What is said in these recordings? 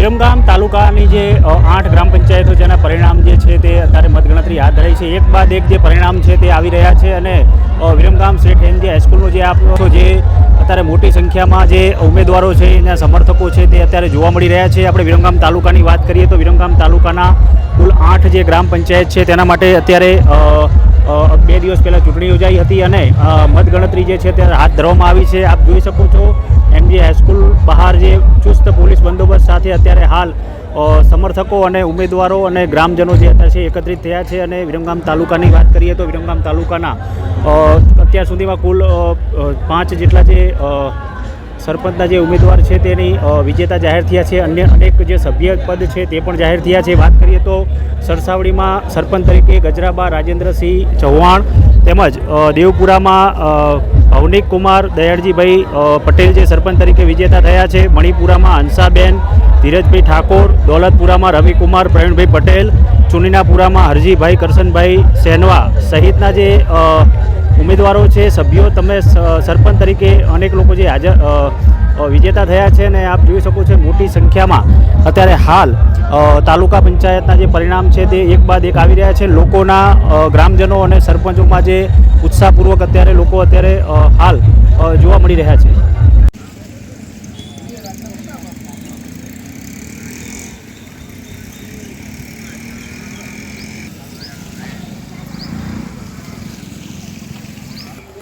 વિરમગામ તાલુકાની જે આઠ ગ્રામ પંચાયતો જેના પરિણામ જે છે તે અત્યારે મતગણતરી હાથ ધરાઈ છે. એક બાદ એક જે પરિણામ છે તે આવી રહ્યા છે અને વિરમગામ શેઠ એમ જે હાઈસ્કૂલનું જે આપનો જે અત્યારે મોટી સંખ્યામાં જે ઉમેદવારો છે, એના સમર્થકો છે તે અત્યારે જોવા મળી રહ્યા છે. આપણે વિરમગામ તાલુકાની વાત કરીએ તો વિરમગામ તાલુકાના કુલ આઠ જે ગ્રામ પંચાયત છે, તેના માટે અત્યારે બે દિવસ પહેલાં ચૂંટણી યોજાઈ હતી અને મતગણતરી જે છે તે હાથ ધરવામાં આવી છે. આપ જોઈ શકો છો, એમજી હાઈસ્કૂલ બહાર જે ચુસ્ત પોલીસ બંદોબસ્ત સાથે અત્યારે હાલ સમર્થકો અને ઉમેદવારો અને ગ્રામજનો જે હતા છે, એકત્રિત થયા છે અને વિરમગામ તાલુકાની વાત કરીએ તો વિરમગામ તાલુકાના અત્યાર સુધીમાં કુલ પાંચ જેટલા જે સરપંચના જે ઉમેદવાર છે તેની વિજેતા જાહેર થયા છે. અન્ય અનેક જે સભ્ય પદ છે તે પણ જાહેર થયા છે. વાત કરીએ તો સરસાવડીમાં સરપંચ તરીકે ગજરાબા રાજેન્દ્રસિંહ ચૌહાણ તેમજ દેવપુરામાં ભવનિક કુમાર દયાળજીભાઈ પટેલ જે સરપંચ તરીકે વિજેતા થયા છે. મણિપુરામાં હંસાબેન ધીરજભાઈ ઠાકોર, દોલતપુરામાં રવિકુમાર, પ્રવીણભાઈ પટેલ ચુનીનાપુરામાં હરજીભાઈ કરશનભાઈ સેનવા સહિતના જે ઉમેદવારો છે, સભ્યો, તમે સરપંચ તરીકે અનેક લોકો જે હાજર વિજેતા થયા છે અને આપ જોઈ શકો છો મોટી સંખ્યામાં અત્યારે હાલ તાલુકા પંચાયતના જે પરિણામ છે તે એક બાદ એક આવી રહ્યા છે. લોકોના ગ્રામજનો અને સરપંચોમાં જે ઉત્સાહપૂર્વક અત્યારે લોકો અત્યારે હાલ જોવા મળી રહ્યા છે.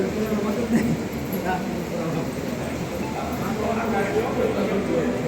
Thank you.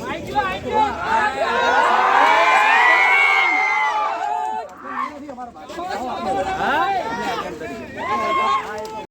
આઈ ગયો આઈ ગયો